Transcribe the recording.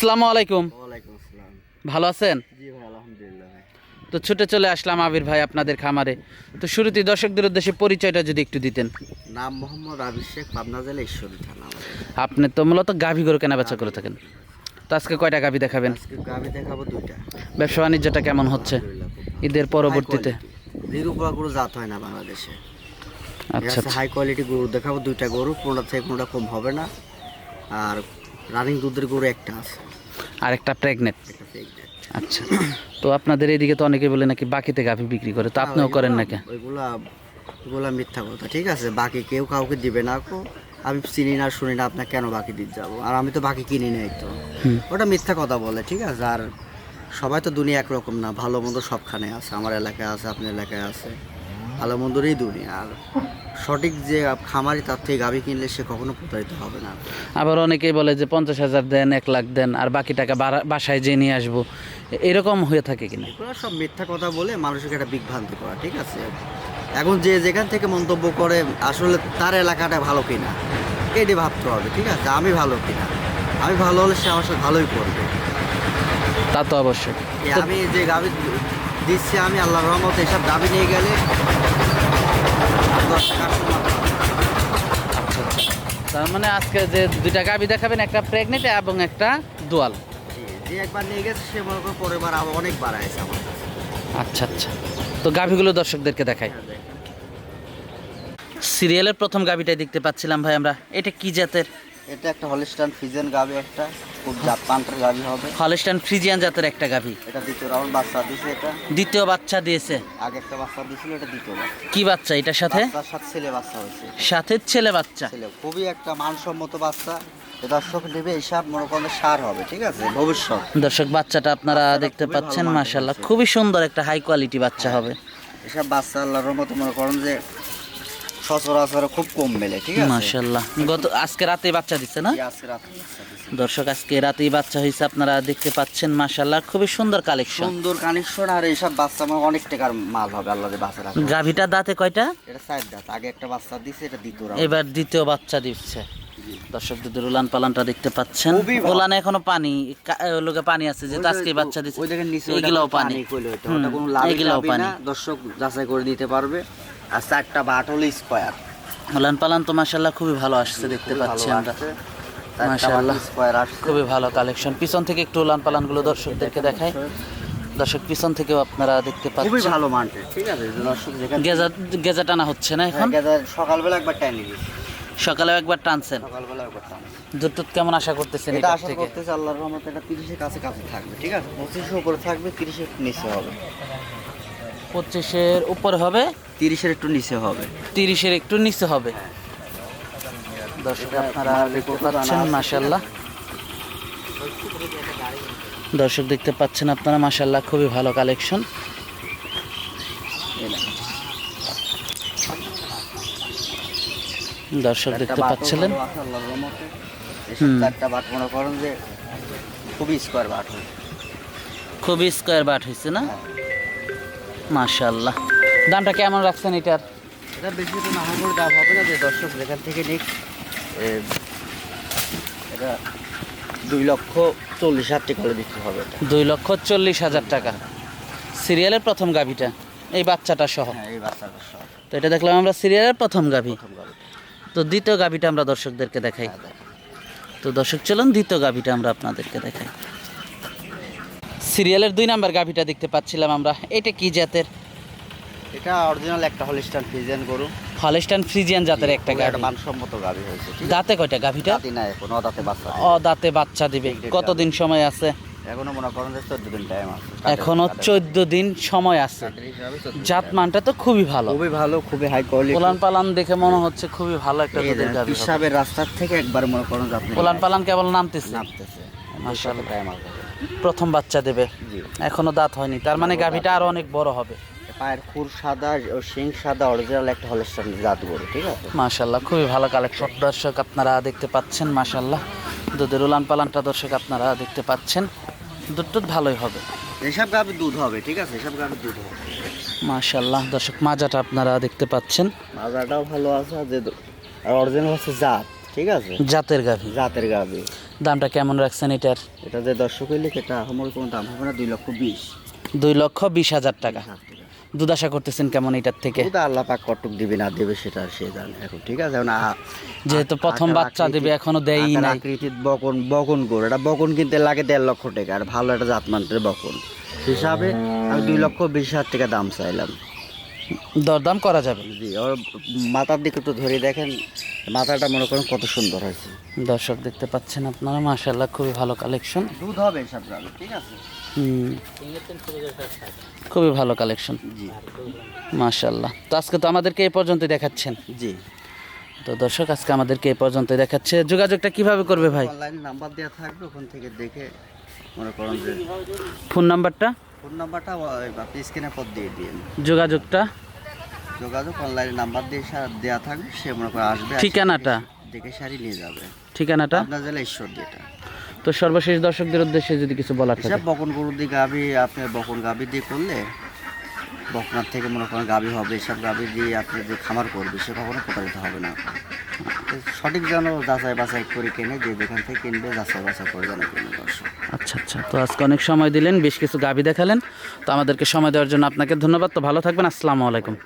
আসসালামু আলাইকুম। ভালো আছেন? জি ভাই আলহামদুলিল্লাহ তো ছুটে চলে আসলাম আবির ভাই আপনাদের খামারে। তো শুরুতেই দর্শকদের উদ্দেশ্যে পরিচয়টা যদি একটু দিতেন। নাম মোহাম্মদ শেখ পাবনা জেলা ঈশ্বরী থানা আপনি তো মূলত গাভী গরু কেনা বেচা করে থাকেন। তো আজকে কয়টা গাভী দেখাবেন? গাবি দেখাবো দুইটা। ব্যবসা বাণিজ্যটা কেমন হচ্ছে? ঈদের পরবর্তীতে? নিরুপা গরু জাত হয় না বাংলাদেশে। আচ্ছা আচ্ছা। হাই কোয়ালিটি গরু দেখাবো। দুইটা গরু কোনটা থেকে কোনটা কম হবে না। আর রানিং দুধের গরু একটা আছে। আর একটা প্রেগনেন্ট আচ্ছা। তো আপনাদের এইদিকে তো অনেকে বলে নাকি বাকিতে গাভী বিক্রি করে তো আপনিও করেন নাকি? ওইগুলা ওইগুলা মিথ্যা কথা ঠিক আছে? বাকি কেউ কাউকে দিবে না আমি চিনি না শুনি না আপনার কেন বাকি দিতে যাব? আর আমি তো বাকি কিনি নাই তো। ওটা মিথ্যা কথা বলে ঠিক আছে? আর সবাই তো দুনিয়া একরকম না ভালো মন্দ সবখানে আছে। আমার এলাকায় আছে আপনার এলাকায় আছে। ভালো মন্দরই দুনিয়া। আর সঠিক যে খামারি তার থেকে গাভি কিনলে সে কখনো প্রতারিত হবে না। আবার অনেকেই বলে যে পঞ্চাশ হাজার দেন এক লাখ দেন আর বাকি টাকা বাসায় যেয়ে নিয়ে আসব। এরকম হয়ে থাকে কিনা? এগুলো সব মিথ্যা কথা বলে মানুষকে একটা বিভ্রান্তি করা ঠিক আছে? এখন যে যেখান থেকে মন্তব্য করে আসলে তার এলাকাটা ভালো কিনা এটি ভাবতে হবে ঠিক আছে? আমি ভালো কিনা? আমি ভালো হলে সে আমার সাথে ভালোই করবে। তা তো অবশ্যই। আমি যে গাবি দিচ্ছি আমি আল্লাহ রহমত এসব দাবি নিয়ে গেলে আচ্ছা আচ্ছা তার মানে আজকে যে দুইটা গাভি দেখাবেন একটা প্রেগনেন্ট এবং একটা দোয়াল যে একবার নিয়ে গেছে সে মনে করো পরের বার আবার অনেক বাড়াইছে আমার আচ্ছা আচ্ছা। তো গাভিগুলো দর্শকদেরকে দেখাই। সিরিয়ালের প্রথম গাভিটাই দেখতে পাচ্ছিলাম ভাই আমরা। এটা কি জাতের? এটা একটা হলিস্টান ফিজেন গাবি একটা খুব জাত পান্টার গাবি হবে। হলস্টাইন ফ্রিজিয়ান জাতের একটা গাভি। এটা দ্বিতীয় রাউন্ড বাচ্চা দিছে এটা। দ্বিতীয় বাচ্চা দিয়েছে। আগে একটা বাচ্চা দিছিল এটা দ্বিতীয় বাচ্চা। কি বাচ্চা এটার সাথে? সাথে ছেলে বাচ্চা হয়েছে। সাথে ছেলে বাচ্চা। ছেলে খুবই একটা মানসম্মত বাচ্চা। দর্শক নেবে এইসব মনে করেন সার হবে ঠিক আছে? ভবিষ্যৎ। দর্শক বাচ্চাটা আপনারা দেখতে পাচ্ছেন মাশাল্লাহ খুবই সুন্দর একটা হাই কোয়ালিটি বাচ্চা হবে। এসব বাচ্চা আল্লাহর মতো মনে করেন যে সচরাচর খুব কম মেলে ঠিক আছে? গত আজকে রাতে বাচ্চা দিচ্ছে না? আজকে রাতে দর্শক আজকে রাতেই বাচ্চা হয়েছে আপনারা দেখতে পাচ্ছেন খুবই সুন্দর কালেকশন। সুন্দর কানেকশন আর এইসব বাচ্চা আমার অনেক টাকার মাল হবে আল্লাহ বাচ্চা রাখে গাভিটা দাঁতে কয়টা? এটা সাইড দাঁত আগে একটা বাচ্চা দিছে এটা দ্বিতীয়। এবার দ্বিতীয় বাচ্চা দিচ্ছে। দর্শক দুধের উলান পালানটা দেখতে পাচ্ছেন। উলানে এখনও পানি লোকে পানি আছে যে আজকে বাচ্চা দিচ্ছে এগুলাও পানি। এগুলাও পানি। দর্শক যাচাই করে দিতে পারবে। আর চারটা বাট হলো স্কোয়ার। উলান পালান তো মাশাল্লাহ খুবই ভালো আসছে দেখতে পাচ্ছি আমরা। খুবই ভালো কালেকশন পিছন থেকে একটু উলান পালানগুলো দর্শকদেরকে দেখায় দর্শক পিছন থেকেও আপনারা দেখতে খুবই পাচ্ছেন। ভালো মানটের ঠিক আছে? দর্শক যেখানে গেজা গেজা টানা হচ্ছে না এখন? হ্যাঁ, সকালবেলা একবার টাইম সকালেও একবার টানছেন? সকালবেলা একবার দুধ কেমন আশা করতেছেন এটা আশা করতেছে আল্লাহর রহমতে এটা তিরিশের কাছে কাছে থাকবে ঠিক আছে? পঁচিশের উপরে থাকবে তিরিশের একটু নিচে হবে। পঁচিশের উপরে হবে। তিরিশের একটু নিচে হবে। তিরিশের একটু নিচে হবে। দর্শক আপনারা দেখতে পাচ্ছেন মাশাল্লাহ দর্শক দেখতে পাচ্ছেন আপনারা মাশাল্লাহ খুবই ভালো কালেকশন। দর্শক দেখতে পাচ্ছিলেন। খুবই স্কোয়ার বাট খুবই স্কোয়ার বাট হয়েছে না? মাশাল্লাহ দামটা কেমন রাখছেন এটার? এটা বেশি তো না করে দাম হবে না যে দর্শক যেখান থেকে নিক এটা দুই লক্ষ চল্লিশ হাজার টাকা হলে বিক্রি হবে এটা। দুই লক্ষ চল্লিশ হাজার টাকা। সিরিয়ালের প্রথম গাভিটা এই বাচ্চাটা সহ। হ্যাঁ এই বাচ্চাটা সব তো এটা দেখলাম আমরা সিরিয়ালের প্রথম গাভি। তো দ্বিতীয় গাভিটা আমরা দর্শকদেরকে দেখাই। হ্যাঁ, তো দর্শক চলুন দ্বিতীয় গাভিটা আমরা আপনাদেরকে দেখাই। সিরিয়ালের দুই নাম্বার গাভিটা দেখতে পাচ্ছিলাম আমরা। এটা কি জাতের? এটা অরিজিনাল একটা হলিস্টান ফিজেন গরু। হলেস্টান ফ্রিজিয়ান জাতের একটা গাভি। মানসম্মত গাভি হয়েছে দাঁতে কয়টা গাভিটা? দাঁতি নাই এখন দাঁতে বাচ্চা ও দাঁতে বাচ্চা দিবে। কতদিন সময় আছে? এখনও মনে করেন যে চোদ্দ দিন টাইম আছে। এখনও চোদ্দ দিন সময় আছে। হিসাবে 14 জাত মানটা তো খুবই ভালো। খুবই ভালো খুবই হাই কোয়ালিটি পোলান পালান দেখে মনে হচ্ছে খুবই ভালো একটা দুধের গাভি হবে। হিসাবের রাস্তার থেকে একবার মনে করেন যে আপনি পোলান পালান কেবল নামতেছে। নামতেছে। মাশাআল্লাহ। টাইম আছে। প্রথম বাচ্চা দেবে। এখনও দাঁত হয়নি। তার মানে গাভীটা আরও অনেক বড় হবে। পায়ের খুর সাদা ও শিং সাদা অরিজিনাল একটা হলিস্টান জাত গরু ঠিক আছে? মাশাল্লাহ খুবই ভালো কালেকশন দর্শক আপনারা দেখতে পাচ্ছেন মাশাল্লাহ দুধের উলান পালানটা দর্শক আপনারা দেখতে পাচ্ছেন। দুধ টুধ ভালোই হবে। এসব গাভি দুধ হবে ঠিক আছে? এসব গাভি দুধ হবে। মাশাল্লাহ দর্শক মাজাটা আপনারা দেখতে পাচ্ছেন। মাজাটাও ভালো আছে আর যে আর অরিজিনাল হচ্ছে জাত। ঠিক আছে? জাতের গাভী। জাতের দামটা কেমন রাখছেন এটার? এটা যে দর্শক হইলে এটা আমার কোনো দাম হবে না দুই লক্ষ বিশ। দুই লক্ষ বিশ হাজার টাকা। দুধ আশা করতেছেন কেমন এটার থেকে? আল্লাহ পাক কটুক দিবে না দেবে সেটা সে জানে। এখন ঠিক আছে যেহেতু প্রথম বাচ্চা দেবে এখনও দেয়ই আকৃতির বকন বকন করে এটা বকন কিনতে লাগে দেড় লক্ষ টাকা আর ভালো একটা জাতমানের বকন। হিসাবে আমি দুই লক্ষ বিশ হাজার টাকা দাম চাইলাম। দরদাম করা যাবে। জি ওর মাথার দিকে একটু ধরে দেখেন মাথাটা মনে করেন কত সুন্দর হয়েছে। দর্শক দেখতে পাচ্ছেন আপনারা মাশাল্লাহ খুবই ভালো কালেকশন দুধ হবে গাবে ঠিক আছে? হুম। খুবই ভালো কালেকশন জি। মাশাল্লাহ তো আজকে তো আমাদেরকে এই পর্যন্ত দেখাচ্ছেন। জি। তো দর্শক আজকে আমাদেরকে এই পর্যন্ত দেখাচ্ছে। যোগাযোগটা কীভাবে করবে ভাই? অনলাইনে নাম্বার দেওয়া থাকবে ওখান থেকে দেখে মনে করেন যে ফোন নাম্বারটা? ফোন নাম্বারটা আপনি স্ক্রিনে পর দিয়ে দিন যোগাযোগটা? যোগাযোগ অনলাইনে নাম্বার দিয়ে দেওয়া থাকবে সে মনে করে আসবে ঠিকানাটা? দেখে শাড়ি নিয়ে যাবে। ঠিকানাটা? আপনার জেলা ঈশ্বর যেটা। তো সর্বশেষ দর্শকদের উদ্দেশ্যে যদি কিছু বলার থাকে। বকন গরু দিয়ে গাবি আপনি বকন গাবি দিয়ে করলে বকনার থেকে মনে করেন গাবি হবে এসব গাবি দিয়ে আপনি যে খামার করবে সে কখনো প্রতারিত হবে না। সঠিক যেন যাচাই বাছাই করে কেনে যে যেখান থেকে কিনবে যাচাই বাছাই করে যেন কিনে দর্শক। আচ্ছা আচ্ছা। তো আজকে অনেক সময় দিলেন বেশ কিছু গাবি দেখালেন। তো আমাদেরকে সময় দেওয়ার জন্য আপনাকে ধন্যবাদ। তো ভালো থাকবেন। আসসালামু আলাইকুম।